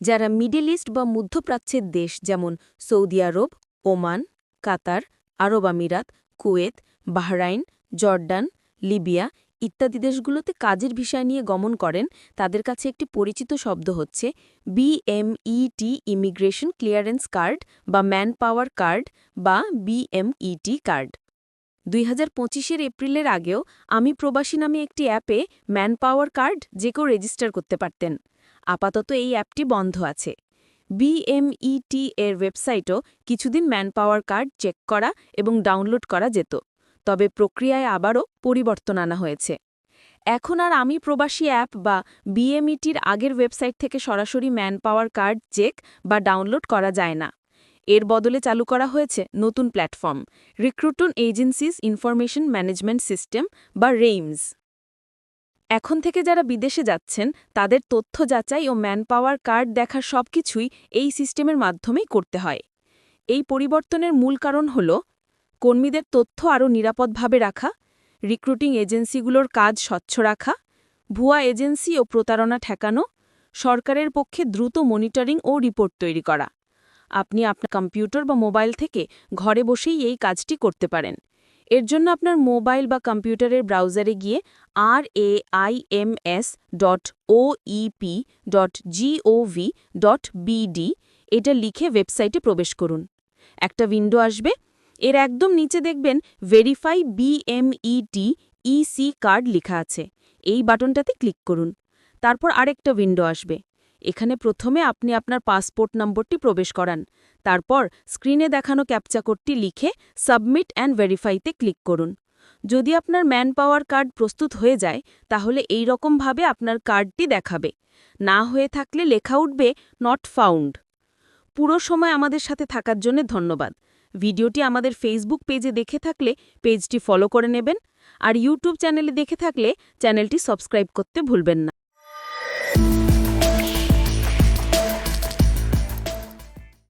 যারা middle east বা মধ্যপ্রাচ্যের দেশ, যেমন সৌদি আরব, ওমান, কাতার, আরব আমিরাত, কুয়েত, বাহরাইন, জর্ডান, লিবিয়া ইত্যাদি দেশগুলোতে কাজের বিষয় নিয়ে গমন করেন, তাদের কাছে একটি পরিচিত শব্দ হচ্ছে বিএমইটি ইমিগ্রেশন ক্লিয়ারেন্স কার্ড বা ম্যান পাওয়ার কার্ড বা বিএমইটি কার্ড দুই হাজার পঁচিশের এপ্রিলের আগেও আমি প্রবাসী নামে একটি অ্যাপে ম্যান পাওয়ার কার্ড যে কেউ রেজিস্টার করতে পারতেন। আপাতত এই অ্যাপটি বন্ধ আছে। বিএমইটি এর ওয়েবসাইটও কিছুদিন ম্যান পাওয়ার কার্ড চেক করা এবং ডাউনলোড করা যেত, তবে প্রক্রিয়ায় আবারও পরিবর্তন আনা হয়েছে। এখন আর আমি প্রবাসী অ্যাপ বা বিএমইটির আগের ওয়েবসাইট থেকে সরাসরি ম্যান পাওয়ার কার্ড চেক বা ডাউনলোড করা যায় না। এর বদলে চালু করা হয়েছে নতুন platform, recruiting agencies information management system বা রেইমস। এখন থেকে যারা বিদেশে যাচ্ছেন, তাদের তথ্য যাচাই ও ম্যান পাওয়ার কার্ড দেখার সবকিছুই এই সিস্টেমের মাধ্যমেই করতে হয়। এই পরিবর্তনের মূল কারণ হল, কর্মীদের তথ্য আরও নিরাপদভাবে রাখা, রিক্রুটিং এজেন্সিগুলোর কাজ স্বচ্ছ রাখা, ভুয়া এজেন্সি ও প্রতারণা ঠেকানো, সরকারের পক্ষে দ্রুত মনিটরিং ও রিপোর্ট তৈরি করা। আপনি আপনার কম্পিউটার বা মোবাইল থেকে ঘরে বসেই এই কাজটি করতে পারেন। এর জন্য আপনার মোবাইল বা কম্পিউটারের ব্রাউজারে গিয়ে R A I M S dot O EP dot GOV dot BD এটা লিখে ওয়েবসাইটে প্রবেশ করুন। একটা উইন্ডো আসবে, এর একদম নিচে দেখবেন ভেরিফাই বিএমইটি ইসি কার্ড লেখা আছে। এই বাটনটাতে ক্লিক করুন। তারপর আরেকটা উইন্ডো আসবে। এখানে প্রথমে আপনি আপনার পাসপোর্ট নম্বরটি প্রবেশ করান। তারপর স্ক্রিনে দেখানো ক্যাপচা কোডটি লিখে সাবমিট অ্যান্ড ভেরিফাইতে ক্লিক করুন। যদি আপনার ম্যান পাওয়ার কার্ড প্রস্তুত হয়ে যায়, তাহলে এই রকমভাবে আপনার কার্ডটি দেখাবে। না হয়ে থাকলে লেখা উঠবে নট ফাউন্ড পুরো সময় আমাদের সাথে থাকার জন্য ধন্যবাদ। ভিডিওটি আমাদের ফেসবুক পেজে দেখে থাকলে পেজটি ফলো করে নেবেন, আর ইউটিউব চ্যানেলে দেখে থাকলে চ্যানেলটি সাবস্ক্রাইব করতে ভুলবেন না।